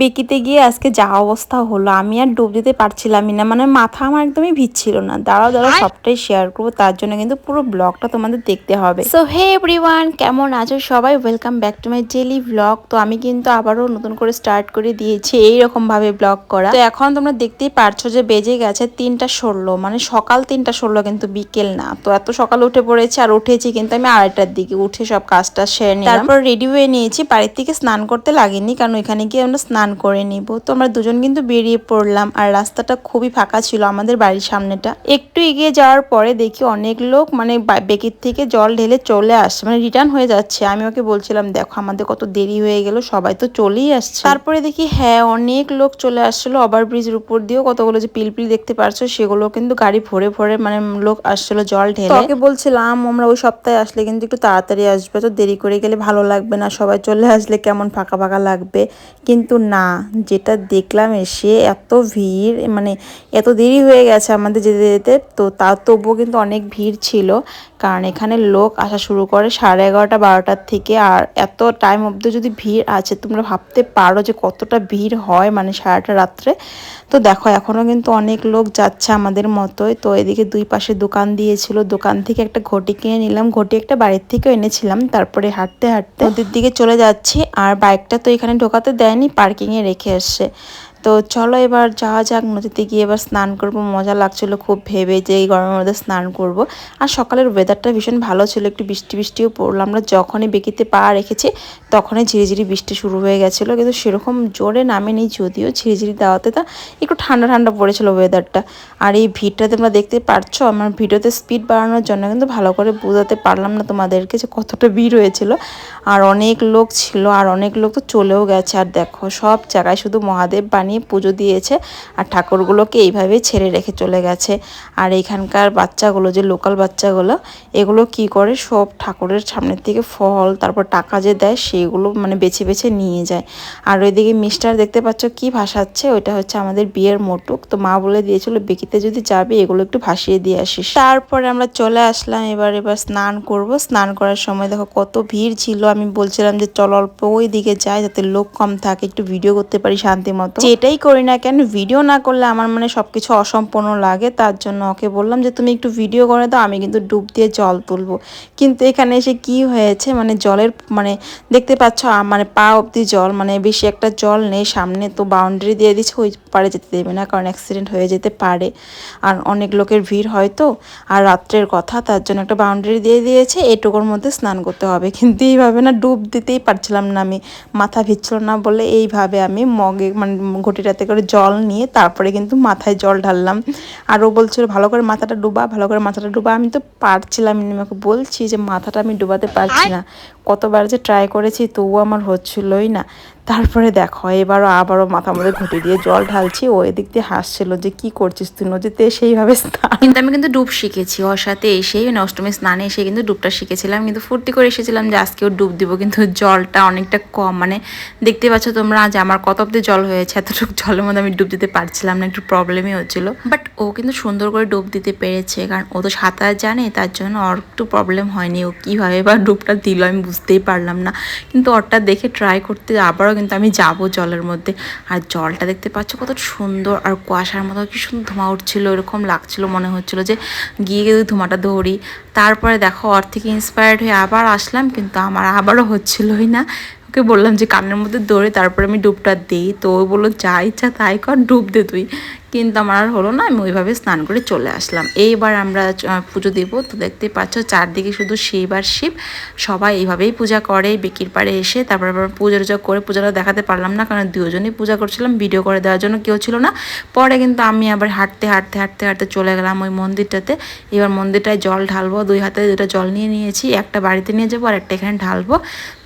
বেকিতে গিয়ে আজকে যা অবস্থা হলো আমি আর ডুব দিতে পারছিলামই না। মানে মাথা আমার একদমই ভিজছিল না। দাঁড়াও দাঁড়াও সবটাই শেয়ার করব। তার জন্য কিন্তু পুরো ব্লগটা তোমাদের দেখতে হবে। সো হে এভরিওয়ান কেমন আছো সবাই? Welcome back to my daily blog তো আমি কিন্তু আবারও নতুন করে স্টার্ট করে দিয়েছি এইরকম ভাবে ব্লগ করা। তো এখন তোমরা দেখতেই পারছ যে বেজে গেছে তিনটা ষোলো। মানে সকাল তিনটা ষোলো কিন্তু বিকেল না। তো এত সকালে উঠে পড়েছি আর উঠেছি কিন্তু আমি আড়াইটার দিকে। উঠে সব কাজটা সেরে নিলাম। তারপর রেডি হয়ে নিয়েছি। বাড়ির থেকে স্নান করতে লাগেনি কারণ ওইখানে গিয়ে আমরা স্নান করে নিব। তো আমরা দুজন কিন্তু বেরিয়ে পড়লাম আর রাস্তাটা খুবই ফাঁকা ছিল আমাদের বাড়ির সামনেটা। একটু এগিয়ে যাওয়ার পরে দেখি অনেক লোক মানে বেকির থেকে জল ঢেলে চলে আসছে মানে রিটার্ন হয়ে যাচ্ছে। আমি ওকে বলছিলাম, দেখো, আমাদের কত দেরি হয়ে গেল, সবাই তো চলেই আসছে। তারপরে দেখি হ্যাঁ অনেক লোক চলে আসছিল। ওভার ব্রিজের উপর দিয়েও কতগুলো যে পিলপিল দেখতে পারছ সেগুলো কিন্তু গাড়ি ভরে ভরে মানে লোক আসছিল জল ঢেলে। ওকে বলছিলাম, আমরা ওই সপ্তাহে আসলে কিন্তু একটু তাড়াতাড়ি আসবে, তো দেরি করে গেলে ভালো লাগবে না। সবাই চলে আসলে কেমন ফাঁকা ফাঁকা লাগবে? কিন্তু না যেটা দেখলাম এসে এত ভিড় মানে এত দেরি হয়ে গেছে আমাদের যেতে যেতে, তো তা তবুও কিন্তু অনেক ভিড় ছিল। কারণ এখানে লোক আসা শুরু করে সাড়ে এগারোটা বারোটার থেকে, আর এত টাইম অবধি যদি ভিড় আছে, তোমরা ভাবতে পারো যে কতটা ভিড় হয় মানে সারাটা রাত্রে। তো দেখো এখনও কিন্তু অনেক লোক যাচ্ছে আমাদের মতোই। তো এদিকে দুই পাশে দোকান দিয়েছিল। দোকান থেকে একটা ঘটি কিনে নিলাম। ঘটি একটা বাড়ির থেকেও এনেছিলাম। তারপরে হাঁটতে হাঁটতে নদীর দিকে চলে যাচ্ছি। আর বাইকটা তো এখানে ঢোকাতে দেয়নি। পার্কিংয়ে রেখে এসছে তো চলো এবার যাওয়া যাক, নদীতে গিয়ে এবার স্নান করব। মজা লাগছিল খুব ভেবে যে এই গরমের মধ্যে স্নান করব। আর সকালের ওয়েদারটা ভীষণ ভালো ছিল, একটু বৃষ্টি বৃষ্টিও পড়ল। আমরা যখনই বেকিতে পা রেখেছি, তখনই ঝিরিঝিরি বৃষ্টি শুরু হয়ে গেছিল। কিন্তু সেরকম জোরে নামেনি, যদিও ঝিরিঝিরি দেওয়াতে তা একটু ঠান্ডা ঠান্ডা পড়েছিল ওয়েদারটা আর এই ভিড়টা তোমরা দেখতে পারছ, আমার ভিডিওতে স্পিড বাড়ানোর জন্য কিন্তু ভালো করে বোঝাতে পারলাম না তোমাদেরকে যে কতটা ভিড় হয়েছিল। আর অনেক লোক ছিল, আর অনেক লোক তো চলেও গেছে। আর দেখো, সব জায়গায় শুধু মহাদেব বানিয়ে পুজো দিয়েছে আর ঠাকুরগুলোকে এইভাবেই ছেড়ে রেখে চলে গেছে। আর এখানকার বাচ্চাগুলো, যে লোকাল বাচ্চাগুলো, এগুলো কি করে? সব ঠাকুরের সামনের থেকে ফল, তারপর টাকা যে দেয় সেইগুলো মানে বেছে বেছে নিয়ে যায়। আর ওইদিকে মিস্টার দেখতে পাচ্ছ কি ভাসাচ্ছে? ওইটা হচ্ছে আমাদের বিয়ের মোটুক। তো মা বলে দিয়েছিল, বেকিতে যদি যাবে, এগুলো একটু ভাসিয়ে দিয়ে আসিস। তারপরে আমরা চলে আসলাম, এবার এবার স্নান করব। স্নান করার সময় দেখো কত ভিড় ছিল। আমি বলছিলাম যে, চল অল্প ওই দিকে যাই, যাতে লোক কম থাকে। একটু ভিডিও করতে পারি শান্তি মতো। যেটাই করি না কেন ভিডিও না করলে আমার মানে সব কিছু অসম্পূর্ণ লাগে। তার জন্য ওকে বললাম যে, তুমি একটু ভিডিও করে দাও, আমি কিন্তু ডুব দিয়ে জল তুলবো। কিন্তু এখানে এসে কি হয়েছে মানে জলের মানে দেখতে পাচ্ছ মানে পা অবধি জল মানে বেশি একটা জল নেই, সামনে তো বাউন্ডারি দিয়ে দিচ্ছে, ওই পারে যেতে দেবে না, কারণ অ্যাক্সিডেন্ট হয়ে যেতে পারে। আর অনেক লোকের ভিড় হয় তো, আর রাত্রের কথা, তার জন্য একটা বাউন্ডারি দিয়ে দিয়েছে, এটুকুর মধ্যে স্নান করতে হবে। কিন্তু এইভাবে না ডুব দিতেই পারছিলাম না আমি, মাথা ভিজছিল না বলে এইভাবে আমি মগে মানে ঘটিটাতে করে জল নিয়ে তারপরে কিন্তু মাথায় জল ঢাললাম। আর ও বলছিল ভালো করে মাথাটা ডুবা ভালো করে মাথাটা ডুবা। আমি তো পারছিলাম আমি ওকে বলছি যে মাথাটা আমি ডুবাতে পারছি না। কতবার যে ট্রাই করেছি তবুও আমার হচ্ছিলই না। তারপরে দেখো, এবারও আবারও মাথা মধ্যে ঘুটে দিয়ে জল ঢালছি, ও এদিক দিয়ে হাসছিল যে, কি করছিস তুই নদীতে? সেইভাবে স্নান। কিন্তু আমি কিন্তু ডুব শিখেছি, ওর সাথে এসেই মানে অষ্টমী স্নানে এসে কিন্তু ডুবটা শিখেছিলাম। কিন্তু ফুর্তি করে এসেছিলাম যে আজকেও ডুব দিব। কিন্তু জলটা অনেকটা কম। মানে দেখতে পাচ্ছ তোমরা আজ আমার কত অব্দি জল হয়েছে, এতটুকু জলের মধ্যে আমি ডুব দিতে পারছিলাম না, একটু প্রবলেমই হচ্ছিল। বাট ও কিন্তু সুন্দর করে ডুব দিতে পেরেছে, কারণ ও তো সাঁতার জানে, তার জন্য ওর একটু প্রবলেম হয়নি। ও কীভাবে বা ডুবটা দিল আমি বুঝতেই পারলাম না। কিন্তু ওরটা দেখে ট্রাই করতে আবারও কিন্তু আমি যাব জলের মধ্যে। আর জলটা দেখতে পাচ্ছ কত সুন্দর আর কুয়াশার মতো কি সুন্দর ধোঁয়া উঠছিল, এরকম লাগছিল, মনে হচ্ছিল যে গিয়ে গিয়ে ধোঁয়াটা ধরি। তারপরে দেখো ওর থেকে ইন্সপায়ার্ড হয়ে আবার আসলাম, কিন্তু আমার আবারও হচ্ছিলই না। ওকে বললাম যে কানের মধ্যে দৌড়ে, তারপরে আমি ডুবটা দিই। তো ও বলল, যা ইচ্ছা তাই কর, ডুব দে তুই। কিন্তু আমার আর হলো না, আমি ওইভাবে স্নান করে চলে আসলাম। এইবার আমরা পুজো দেব, তো দেখতেই পাচ্ছ চারদিকে শুধু শিব আর শিব। সবাই এইভাবেই পূজা করে, বিকির পাড়ে এসে তারপর আবার পুজো টুজো করে পূজাটা দেখাতে পারলাম না, কারণ দুজনেই পূজা করছিলাম, ভিডিও করে দেওয়ার জন্য কেউ ছিল না। পরে কিন্তু আমি আবার হাঁটতে হাঁটতে হাঁটতে হাঁটতে চলে গেলাম ওই মন্দিরটাতে। এবার মন্দিরটায় জল ঢালবো, দুই হাতে দুটো জল নিয়ে নিয়েছি, একটা বাড়িতে নিয়ে যাব আর একটা এখানে ঢালবো।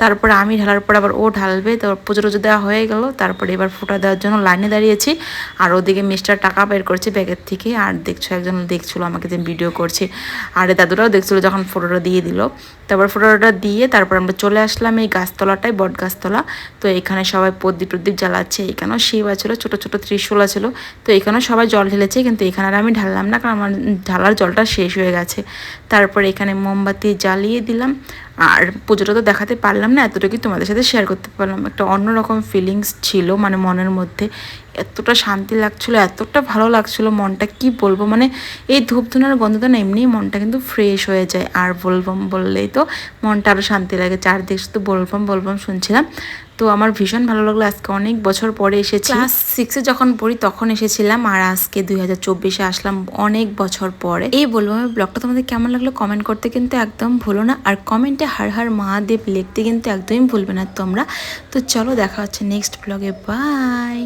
তারপরে আমি ঢালার পর আবার ও ঢালবে, তো পুজো টুজো দেওয়া হয়ে গেল। তারপরে এবার ফোঁটা দেওয়ার জন্য লাইনে দাঁড়িয়েছি। আর ওদিকে মিস্টার টাকা বের করছে ব্যাগের থেকে। আর দেখছ, একজন দেখছিল আমাকে যে ভিডিও করছে। আর দাদুরাও দেখছিল যখন ফটোটা দিয়ে দিল। তারপর ফটোটা দিয়ে তারপর আমরা চলে আসলাম এই গাছতলাটায় বট গাছতলা তো এখানে সবাই প্রদীপ প্রদীপ জ্বালাচ্ছে। এখানেও শিব আছিল, ছোটো ছোটো ত্রিশূল ছিল তো এখানেও সবাই জল ঢেলেছে, কিন্তু এখানে আর আমি ঢাললাম না, কারণ আমার ঢালার জলটা শেষ হয়ে গেছে। তারপর এখানে মোমবাতি জ্বালিয়ে দিলাম। আর পুজোটা তো দেখাতে পারলাম না এতটুকুই তোমাদের সাথে শেয়ার করতে পারলাম? একটা অন্যরকম ফিলিংস ছিল মানে মনের মধ্যে। এতটা শান্তি লাগছিল, এতটা ভালো লাগছিল মনটা, কি বলব? মানে এই ধূপধুনার গন্ধটা না এমনিই মনটা কিন্তু ফ্রেশ হয়ে যায়। আর বলবম বললেই তো মনটা আরও শান্তি লাগে। চারদিক শুধু বলবম বলবম শুনছিলাম। তো আমার ভীষণ ভালো লাগল। আজকে অনেক বছর পরে এসেছি। ক্লাস সিক্সে যখন পড়ি তখন এসেছিলাম আর আজকে দুই হাজার চব্বিশে আসলাম অনেক বছর পরে। এই বলব আমি ব্লগটা তোমাদের কেমন লাগল কমেন্ট করতে কিন্তু একদম ভুলো না। আর কমেন্টে হার হার মহাদেব লিখতে কিন্তু একদমই ভুলবে না তোমরা। তো চলো দেখা হচ্ছে নেক্সট ব্লগে বাই